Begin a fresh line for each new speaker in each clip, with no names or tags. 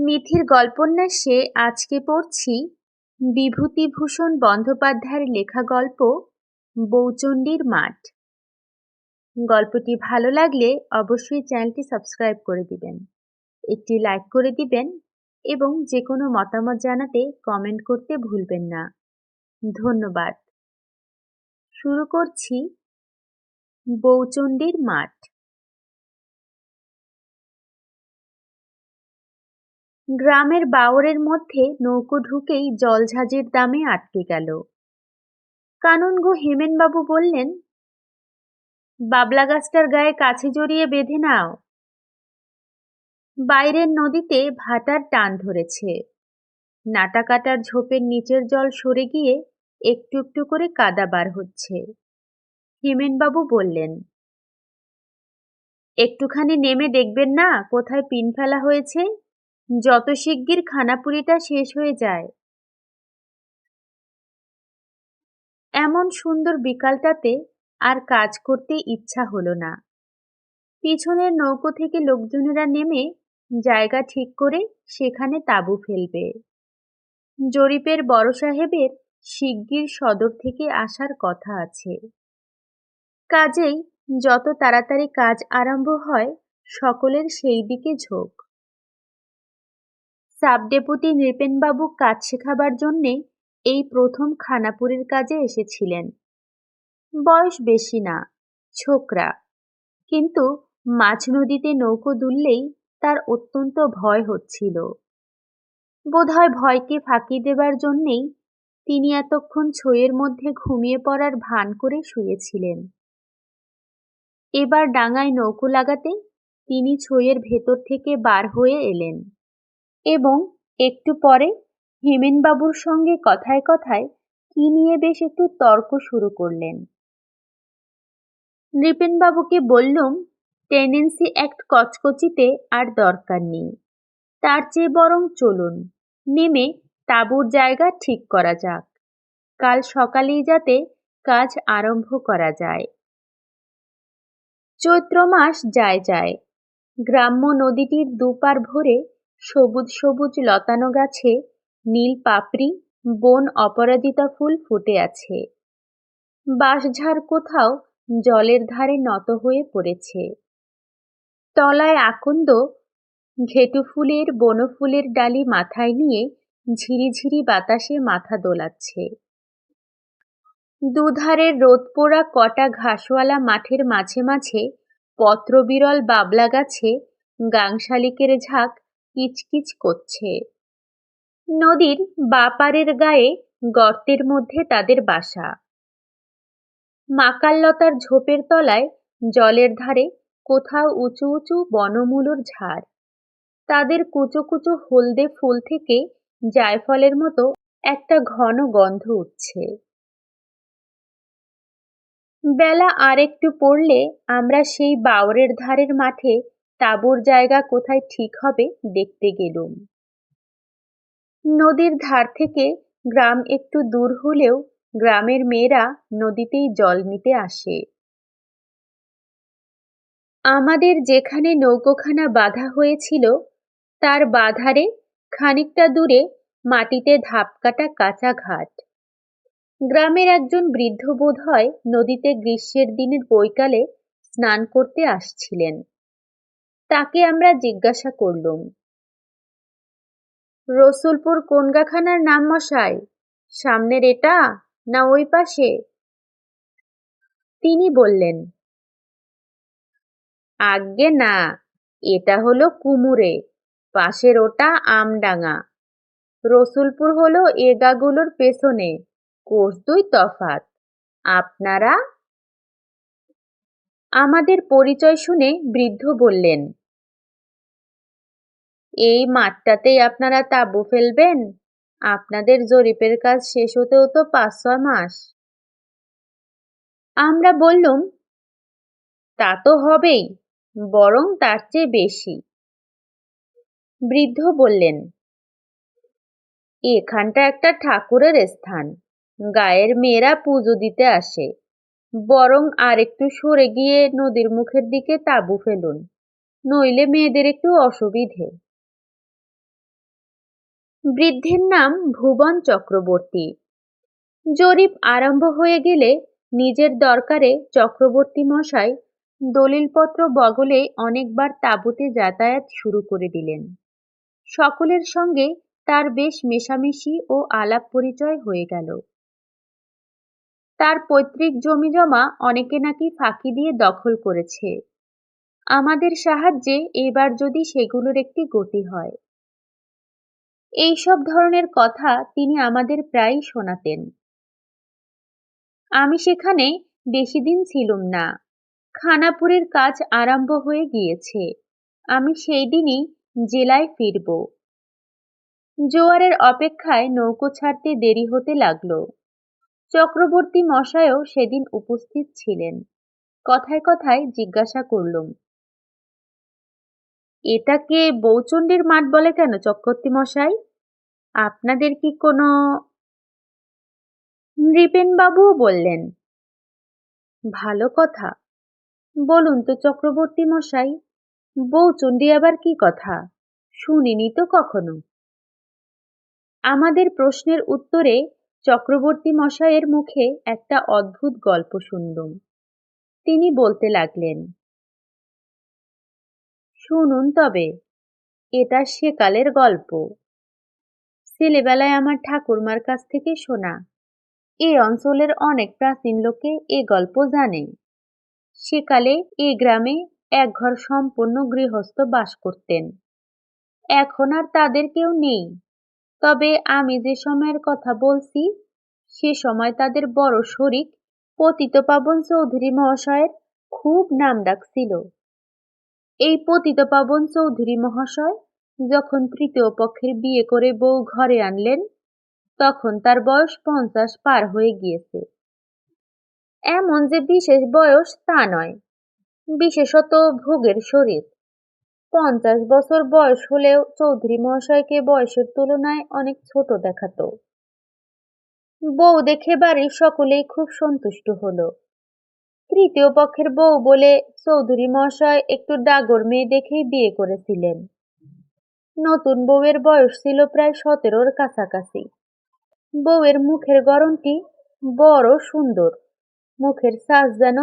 মিথির গল্পন্যাসে আজকে পড়ছি বিভূতিভূষণ বন্দ্যোপাধ্যায়ের লেখা গল্প বৌচণ্ডীর মাঠ। গল্পটি ভালো লাগলে অবশ্যই চ্যানেলটি সাবস্ক্রাইব করে দিবেন, একটি লাইক করে দিবেন এবং যে কোনো মতামত জানাতে কমেন্ট করতে ভুলবেন না। ধন্যবাদ। শুরু করছি বৌচণ্ডীর মাঠ। গ্রামের বাওরের মধ্যে নৌকো ঢুকেই জলঝাঁজের দামে আটকে গেল। কানুনগো হেমেনবাবু বললেন বাবলা গাছটার গায়ে কাছে জড়িয়ে বেঁধে নাও। বাইরের নদীতে ভাটার টান ধরেছে। নাটা কাটার ঝোপের নিচের জল সরে গিয়ে একটু একটু করে কাদা বার হচ্ছে। হেমেনবাবু বললেন, একটুখানি নেমে দেখবেন না কোথায় পিন ফেলা হয়েছে? যত শিগগির খানাপুরিটা শেষ হয়ে যায়। এমন সুন্দর বিকালটাতে আর কাজ করতে ইচ্ছা হলো না। পিছনের নৌকো থেকে লোকজনেরা নেমে জায়গা ঠিক করে সেখানে তাঁবু ফেলবে। জরিপের বড় সাহেবের শিগগির সদর থেকে আসার কথা আছে। কাজেই যত তাড়াতাড়ি কাজ আরম্ভ হয়, সকলের সেই দিকে ঝোঁক। সাব ডেপুটি নৃপেনবাবু কাজ শেখাবার জন্যে এই প্রথম খানাপুরের কাজে এসেছিলেন। বয়স বেশি না, ছোকরা। কিন্তু মাঝ নদীতে নৌকো দুললেই তার অত্যন্ত ভয় হচ্ছিল। বোধহয় ভয়কে ফাঁকি দেবার জন্যেই তিনি এতক্ষণ ছইয়ের মধ্যে ঘুমিয়ে পড়ার ভান করে শুয়েছিলেন। এবার ডাঙায় নৌকো লাগাতে তিনি ছইয়ের ভেতর থেকে বার হয়ে এলেন। এবং একটু পরে হেমেনবাবুর সঙ্গে কথায় কথায় কি নিয়ে বেশ একটু তর্ক শুরু করলেন। নৃপেনবাবুকে বললুম, টেনেন্সি অ্যাক্ট কচকচিতে আর দরকার নেই। তার চেয়ে বরং চলুন, নেমে তাঁবুর জায়গা ঠিক করা যাক। কাল সকালেই যাতে কাজ আরম্ভ করা যায়। চৈত্র মাস যায় যায়। গ্রাম্য নদীটির দুপার ভরে সবুজ সবুজ লতানো গাছে নীল পাপড়ি, বন অপরাজিতা ফুল ফুটে আছে। বাঁশঝাড় কোথাও জলের ধারে নত হয়ে পড়েছে। তলায় আকন্দ ঘেটু ফুলের বনফুলের ডালি মাথায় নিয়ে ঝিরিঝিরি বাতাসে মাথা দোলাচ্ছে। দুধারের রোদ পোড়া কটা ঘাসওয়ালা মাঠের মাঝে মাঝে পত্রবিরল বাবলা গাছে গাংশালিকের ঝাঁক কিচকিচ করছে। নদীর বাপারের গায়ে গর্তের মধ্যে তাদের বাসা। মাকাল্লতার ঝোপের তলায় জলের ধারে কোথাও উঁচু উঁচু বনমূলর ঝাড়। তাদের কুচো কুচো হলদে ফুল থেকে জায়ফলের মতো একটা ঘন গন্ধ উঠছে। বেলা আর একটু পড়লে আমরা সেই বাওরের ধারের মাঠে তাঁবুর জায়গা কোথায় ঠিক হবে দেখতে গেলুম। নদীর ধার থেকে গ্রাম একটু দূর হলেও গ্রামের মেয়েরা নদীতেই জল নিতে আসে। আমাদের যেখানে নৌকোখানা বাঁধা হয়েছিল, তার বাধারে খানিকটা দূরে মাটিতে ধাপকাটা কাঁচা ঘাট। গ্রামের একজন বৃদ্ধ বোধ হয় নদীতে গ্রীষ্মের দিনের বৈকালে স্নান করতে আসছিলেন। তাকে আমরা জিজ্ঞাসা করলুম, রসুলপুর কোনগাখানার নাম মশাই? সামনের এটা না ওই পাশে? তিনি বললেন, আজ্ঞে না, এটা হলো কুমুরে, পাশের ওটা আমডাঙ্গা রসুলপুর হলো এগাগুলোর পেছনে, কোষ দুই তফাত। আপনারা আমাদের পরিচয় শুনে বৃদ্ধ বললেন এই মাঠটাতেই আপনারা তাঁবু ফেলবেন? আপনাদের জরিপের কাজ শেষ হতেও তো পাঁচ, ছয় মাস। আমরা বললুম, তা তো হবেই, বরং তার চেয়ে বেশি। বৃদ্ধ বললেন, এখানটা একটা ঠাকুরের স্থান। গায়ের মেয়েরা পুজো দিতে আসে। বরং আর একটু সরে গিয়ে নদীর মুখের দিকে তাঁবু ফেলুন। নইলে মেয়েদের একটু অসুবিধে। বৃদ্ধের নাম ভুবন চক্রবর্তী। জরিপ আরম্ভ হয়ে গেলে নিজের দরকারে চক্রবর্তী মশাই দলিলপত্র বগলে অনেকবার তাঁবুতে যাতায়াত শুরু করে দিলেন। সকলের সঙ্গে তার বেশ মেশামেশি ও আলাপ পরিচয় হয়ে গেল। তার পৈতৃক জমি জমা অনেকে নাকি ফাঁকি দিয়ে দখল করেছে। আমাদের সাহায্যে এবার যদি সেগুলোর একটি গতি হয়। এই সব ধরনের কথা তিনি আমাদের প্রায়ই শোনাতেন। আমি সেখানে বেশি দিন ছিলুম না। খানাপুরের কাজ আরম্ভ হয়ে গিয়েছে। আমি সেই দিনই জেলায় ফিরব। জোয়ারের অপেক্ষায় নৌকো ছাড়তে দেরি হতে লাগল। চক্রবর্তী মশায়ও সেদিন উপস্থিত ছিলেন। কথায় কথায় জিজ্ঞাসা করলুম এটাকে বৌচণ্ডীর মাঠ বলে কেন, চক্রবর্তী মশাই? আপনাদের কি কোনো নৃপেনবাবুও বললেন? ভালো কথা। বলুন তো চক্রবর্তী মশাই, বৌচণ্ডী আবার কি কথা? শুনিনি তো কখনো। আমাদের প্রশ্নের উত্তরে চক্রবর্তী মশাইয়ের মুখে একটা অদ্ভুত গল্প শুনলুম। তিনি বলতে লাগলেন শুনুন তবে, এটা সেকালের গল্প। ছেলেবেলায় আমার ঠাকুরমার কাছ থেকে শোনা, এ অঞ্চলের অনেক প্রাচীন লোকে এ গল্প জানে। সেকালে এ গ্রামে এক ঘর সম্পূর্ণ গৃহস্থ বাস করতেন। এখন আর তাদের কেউ নেই। তবে আমি যে সময়ের কথা বলছি, সে সময় তাদের বড় শরিক পতিত পাবন চৌধুরী মহাশয়ের খুব নাম ডাক ছিল। এই পতিতপাবন চৌধুরী মহাশয় যখন তৃতীয় পক্ষের বিয়ে করে বউ ঘরে আনলেন, তখন তার বয়স পঞ্চাশ পার হয়ে গিয়েছে। এমন যে বিশেষ বয়স তা নয়, বিশেষত ভোগের শরীর। পঞ্চাশ বছর বয়স হলেও চৌধুরী মহাশয়কে বয়সের তুলনায় অনেক ছোট দেখাতো। বউ দেখে বাড়ির সকলেই খুব সন্তুষ্ট হলো। তৃতীয় পক্ষের বউ বলে চৌধুরী মহাশয় একটু ডাগর মেয়ে দেখেই বিয়ে করেছিলেন। নতুন বউয়ের বয়স ছিল প্রায় সতেরোর কাছাকাছি। বউয়ের মুখের গরমটি বড় সুন্দর, মুখের শ্বাস যেন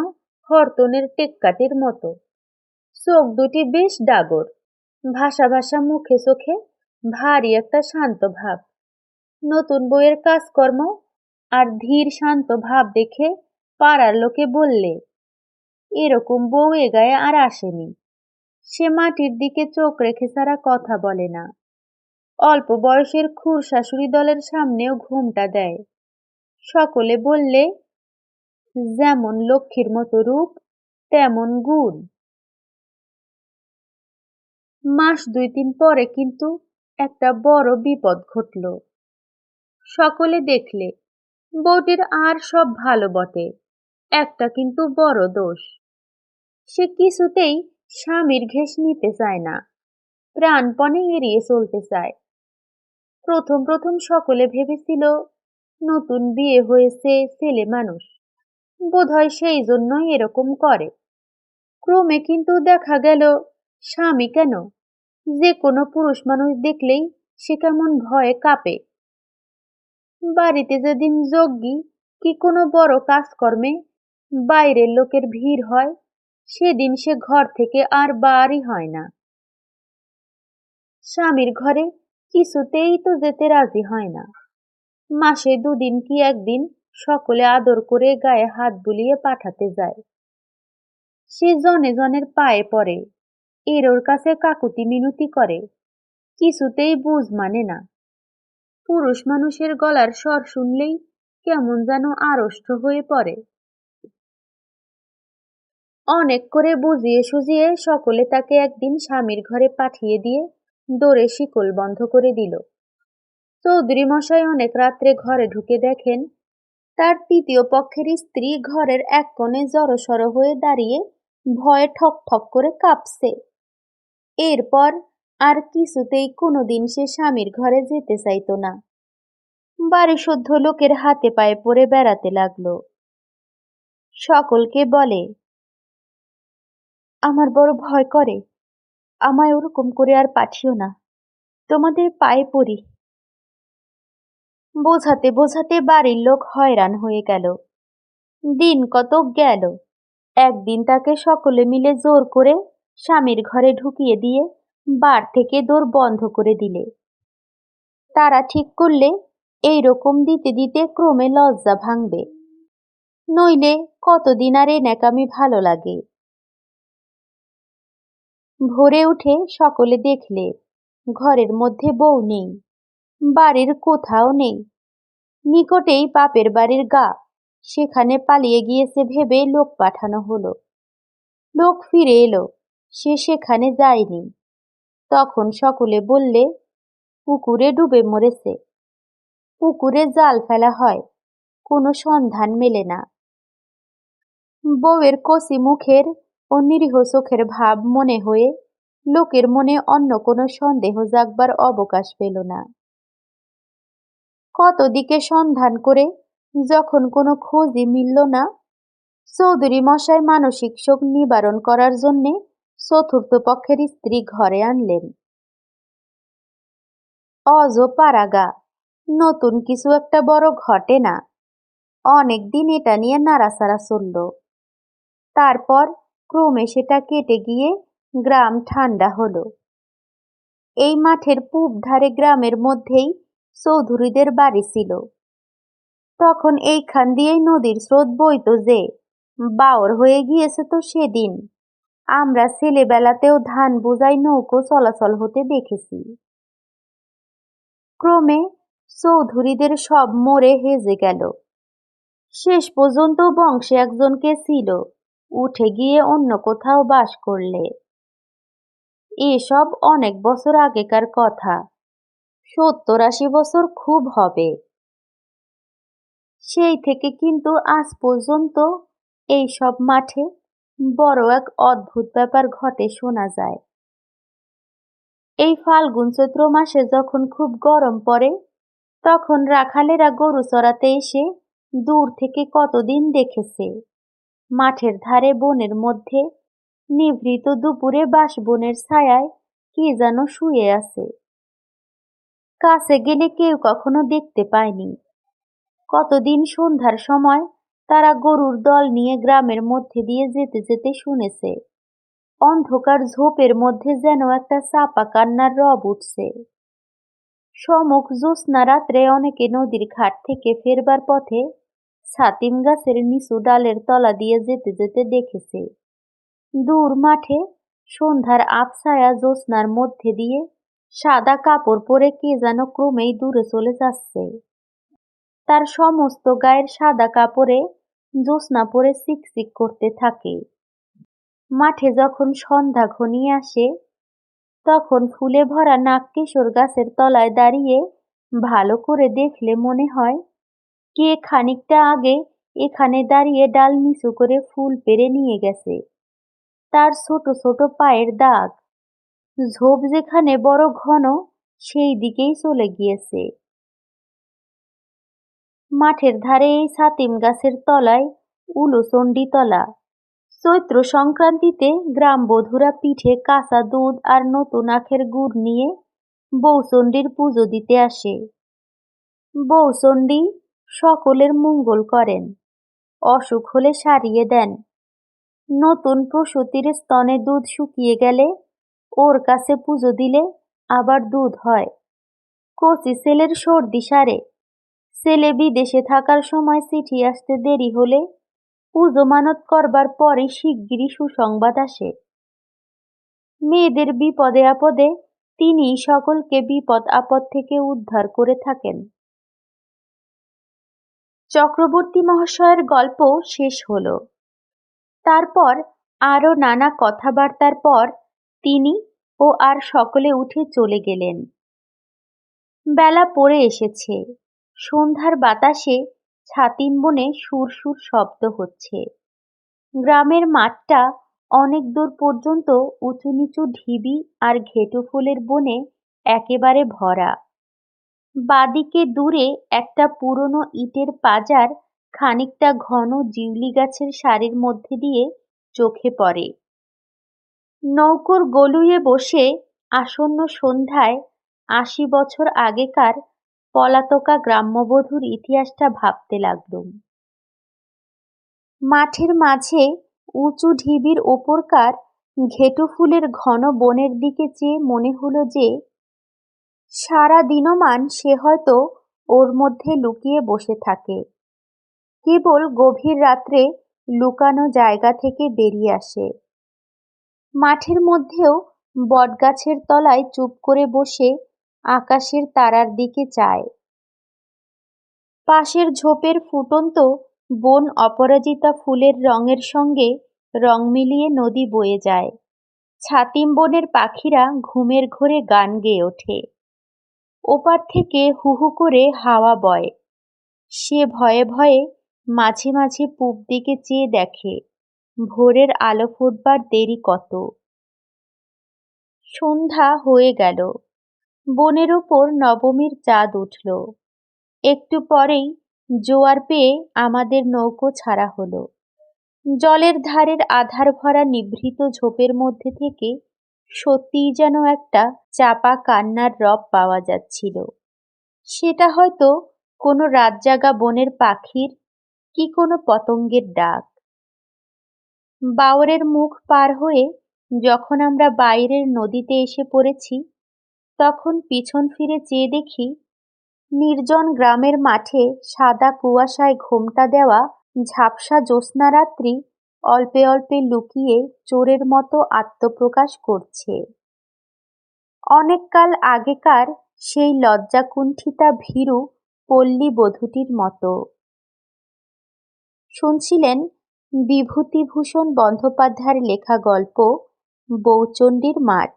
হরতনের টেক্কাটির মতো। চোখ দুটি বেশ ডাগর, ভাষা ভাষা মুখে চোখে ভারী একটা শান্ত ভাব। নতুন বইয়ের কাজকর্ম আর ধীর শান্ত ভাব দেখে পাড়ার লোকে বললে, এরকম বউ এ গায়ে আর আসেনি। সে মাটির দিকে চোখ রেখে ছাড়া কথা বলে না। অল্প বয়সের খুর শাশুড়ি দলের সামনেও ঘুমটা দেয়। সকলে বললে, যেমন লক্ষ্মীর মতো রূপ, তেমন গুণ। মাস দুই তিন পরে কিন্তু একটা বড় বিপদ ঘটল। সকলে দেখলে, বউটির আর সব ভালো বটে। একটা কিন্তু বড় দোষ। সে কিছুতেই স্বামীর ঘেস নিতে চায় না, প্রাণপণে এড়িয়ে চলতে চায়। প্রথম প্রথম সকলে ভেবেছিল, নতুন বিয়ে হয়েছে ছেলে মানুষ, বোধহয় সেই জন্যই এরকম করে। ক্রমে কিন্তু দেখা গেল, স্বামী কেন? যে কোনো পুরুষ মানুষ দেখলেই সে কেমন ভয়ে কাঁপে। বাড়িতে যেদিন যজ্ঞী কি কোনো বড় কাজকর্মে বাইরের লোকের ভিড় হয়, সেদিন সে ঘর থেকে আর বাড়ি হয় না। স্বামীর ঘরে কিছুতেই তো যেতে রাজি হয় না। মাসে দুদিন কি একদিন সকলে আদর করে গায়ে হাত বুলিয়ে পাঠাতে যায়। সে জনে জনের পায়ে পড়ে এর ওর কাছে কাকুতি মিনতি করে, কিছুতেই বুঝ মানে না। পুরুষ মানুষের গলার স্বর শুনলেই কেমন যেন আড়ষ্ট হয়ে পড়ে। অনেক করে বুঝিয়ে সুজিয়ে সকলে তাকে একদিন স্বামীর ঘরে পাঠিয়ে দিয়ে দৌড়ে শিকল বন্ধ করে দিল। চৌধুরী মশাই অনেক রাত্রে ঘরে ঢুকে দেখেন, তার তৃতীয় পক্ষের স্ত্রী ঘরের এক কোণে জড়সড় হয়ে দাঁড়িয়ে ভয়ে ঠক ঠক করে কাঁপছে। এরপর আর কিছুতেই কোনোদিন সে স্বামীর ঘরে যেতে চাইতো না। বাড়ি শুদ্ধ লোকের হাতে পায়ে পড়ে বেড়াতে লাগল। সকলকে বলে আমার বড় ভয় করে। আমায় ওরকম করে আর পাঠিও না। তোমাদের পায়ে পড়ি। বোঝাতে বোঝাতে বাড়ির লোক হয়রান হয়ে গেল। দিন কত গেল। একদিন তাকে সকলে মিলে জোর করে স্বামীর ঘরে ঢুকিয়ে দিয়ে বার থেকে দোর বন্ধ করে দিলে। তারা ঠিক করলে এই রকম দিতে দিতে ক্রমে লজ্জা ভাঙবে। নইলে কতদিন আর এ ন্যাকামি ভালো লাগে। ভোরে উঠে সকলে দেখলে, ঘরের মধ্যে বউ নেই, বাড়ির কোথাও নেই। নিকটেই বাপের বাড়ির গা, সেখানে পালিয়ে গিয়েছে ভেবে লোক পাঠানো হলো। লোক ফিরে এলো, সে সেখানে যায়নি। তখন সকলে বললে, পুকুরে ডুবে মরেছে। পুকুরে জাল ফেলা হয়, কোনো সন্ধান মেলে না। বউয়ের কষি মুখের ও নিরীহ চোখের ভাব মনে হয়ে লোকের মনে অন্য কোনো সন্দেহ জাগবার অবকাশ পেল না। কত দিকে সন্ধান করে যখন কোনো খোঁজই মিলল না, চৌধুরী মশাই মানসিক শোক নিবারণ করার জন্যে চতুর্থ পক্ষের স্ত্রী ঘরে আনলেন। অজ পারাগা, নতুন কিছু একটা বড় ঘটে না। অনেক দিন এটা নিয়ে নাড়াচাড়া চলল। তারপর ক্রমে সেটা কেটে গিয়ে গ্রাম ঠান্ডা হলো। এই মাঠের পূব ধারে গ্রামের মধ্যেই চৌধুরীদের বাড়ি ছিল। তখন এইখান দিয়েই নদীর স্রোত বইত যে, বাওর হয়ে গিয়েছে তো সেদিন। আমরা ছেলেবেলাতেও ধান বোঝাই নৌকো চলাচল হতে দেখেছি। ক্রমে চৌধুরীদের সব মরে হেজে গেল। শেষ পর্যন্ত বংশে একজনকে ছিল। উঠে গিয়ে অন্য কোথাও বাস করলে। এসব অনেক বছর আগেকার কথা। সত্তর আশি বছর খুব হবে। সেই থেকে কিন্তু আজ পর্যন্ত এই সব মাঠে বড় এক অদ্ভুত ব্যাপার ঘটে শোনা যায়। এই ফাল্গুন চৈত্র মাসে যখন খুব গরম পড়ে, তখন রাখালেরা গরু চড়াতে এসে দূর থেকে কতদিন দেখেছে। মাঠের ধারে বনের মধ্যে। নিভৃত দুপুরে বাঁশবনের ছায়ায় কে যেন শুয়ে আছে। কাছে গেলে কেউ কখনো দেখতে পায়নি। কতদিন সন্ধ্যার সময় তারা গরুর দল নিয়ে গ্রামের মধ্যে দিয়ে যেতে যেতে শুনেছে। অন্ধকার ঝোপের মধ্যে যেন একটা চাপা কান্নার রব উঠছে। সমুখ জ্যোৎস্না রাত্রে অনেকে নদীর ঘাট থেকে ফেরবার পথে ছাতিম গাছের নিচু ডালের তলা দিয়ে যেতে যেতে দেখেছে। দূর মাঠে সন্ধ্যার আবছায়া জ্যোৎস্নার মধ্যে দিয়ে সাদা কাপড় পরে কে যেন ক্রমেই দূরে চলে যাচ্ছে। তার সমস্ত গায়ের সাদা কাপড়ে জ্যোৎস্না পরে চিকচিক করতে থাকে। মাঠে যখন সন্ধ্যা ঘনিয়ে আসে, তখন ফুলে ভরা নাগকেশর গাছের তলায় দাঁড়িয়ে ভালো করে দেখলে মনে হয় কে খানিকটা আগে এখানে দাঁড়িয়ে ডাল নিচু করে ফুল পেরে নিয়ে গেছে। তার ছোট ছোট পায়ের দাগ। ঝোপ যেখানে বড় ঘন, সেই দিকেই চলে গিয়েছে। মাঠের ধারে এই ছাতিম গাছের তলায় উলুচণ্ডী তলা। চৈত্র সংক্রান্তিতে গ্রাম বধুরা পিঠে কাঁচা দুধ আর নতুন আখের গুড় নিয়ে বৌচণ্ডীর পুজো দিতে আসে। বৌচণ্ডী সকলের মঙ্গল করেন। অসুখ হলে সারিয়ে দেন। নতুন প্রসূতির স্তনে দুধ শুকিয়ে গেলে ওর কাছে পুজো দিলে আবার দুধ হয়। কচি ছেলের সর্দি সারে। ছেলে বিদেশে থাকার সময় চিঠি আসতে দেরি হলে পুজো মানত করবার পরে শিগগিরই সুসংবাদ আসে। মেয়েদের বিপদে আপদে তিনি সকলকে বিপদ আপদ থেকে উদ্ধার করে থাকেন। চক্রবর্তী মহাশয়ের গল্প শেষ হল। তারপর আরও নানা কথাবার্তার পর তিনি ও আর সকলে উঠে চলে গেলেন। বেলা পড়ে এসেছে। সন্ধ্যার বাতাসে ছাতিম বনে সুর সুর শব্দ হচ্ছে। গ্রামের মাঠটা অনেক দূর পর্যন্ত উঁচু নিচু ঢিবি আর ঘেটু ফুলের বনে একেবারে ভরা। বাদিকে দূরে একটা পুরনো ইটের পাজার খানিকটা ঘন জিউলি গাছের সারির মধ্যে দিয়ে চোখে পড়ে। নৌকোর গলুয়ে বসে আসন্ন সন্ধ্যায় আশি বছর আগেকার পলাতকা গ্রাম্যবধূর ইতিহাসটা ভাবতে লাগলুম মাঠের মাঝে উঁচু ঢিবির ওপরকার ঘেটু ফুলের ঘন বনের দিকে চেয়ে মনে হলো যে সারা দিনমান সে হয়তো ওর মধ্যে লুকিয়ে বসে থাকে। কেবল গভীর রাত্রে লুকানো জায়গা থেকে বেরিয়ে আসে। মাঠের মধ্যেও বটগাছের তলায় চুপ করে বসে আকাশের তারার দিকে চায়। পাশের ঝোপের ফুটন্ত বন অপরাজিতা ফুলের রঙের সঙ্গে রং মিলিয়ে নদী বয়ে যায়। ছাতিম বনের পাখিরা ঘুমের ঘোরে গান গেয়ে ওঠে। ওপার থেকে হু হু করে হাওয়া বয়। সে ভয়ে ভয়ে মাঝে মাঝে পূব দিকে চেয়ে দেখে, ভোরের আলো ফুটবার দেরি কত। সন্ধ্যা হয়ে গেল। বনের ওপর নবমীর চাঁদ উঠল। একটু পরেই জোয়ার পেয়ে আমাদের নৌকো ছাড়া হলো। জলের ধারের আধার ভরা নিভৃত ঝোপের মধ্যে থেকে সত্যিই যেন একটা চাপা কান্নার রব পাওয়া যাচ্ছিল। সেটা হয়তো কোনো রাতজাগা বনের পাখির কি কোনো পতঙ্গের ডাক। বাওরের মুখ পার হয়ে যখন আমরা বাইরের নদীতে এসে পড়েছি, তখন পিছন ফিরে চেয়ে দেখি নির্জন গ্রামের মাঠে সাদা কুয়াশায় ঘোমটা দেওয়া ঝাপসা জ্যোৎস্না রাত্রি অল্পে অল্পে লুকিয়ে চোরের মতো আত্মপ্রকাশ করছে। অনেককাল আগেকার সেই লজ্জাকুণ্ঠিতা ভীরু পল্লী বধূটির মতো। শুনছিলেন বিভূতিভূষণ বন্দ্যোপাধ্যায়ের লেখা গল্প বৌচণ্ডীর মাঠ।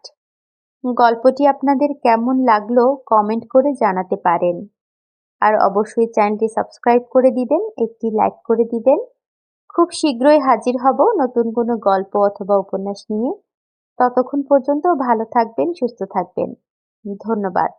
গল্পটি আপনাদের কেমন লাগল কমেন্ট করে জানাতে পারেন। আর অবশ্যই চ্যানেলটি সাবস্ক্রাইব করে দিবেন, একটি লাইক করে দিবেন। খুব শীঘ্রই হাজির হব নতুন কোনো গল্প অথবা উপন্যাস নিয়ে। ততক্ষণ পর্যন্ত ভালো থাকবেন, সুস্থ থাকবেন। ধন্যবাদ।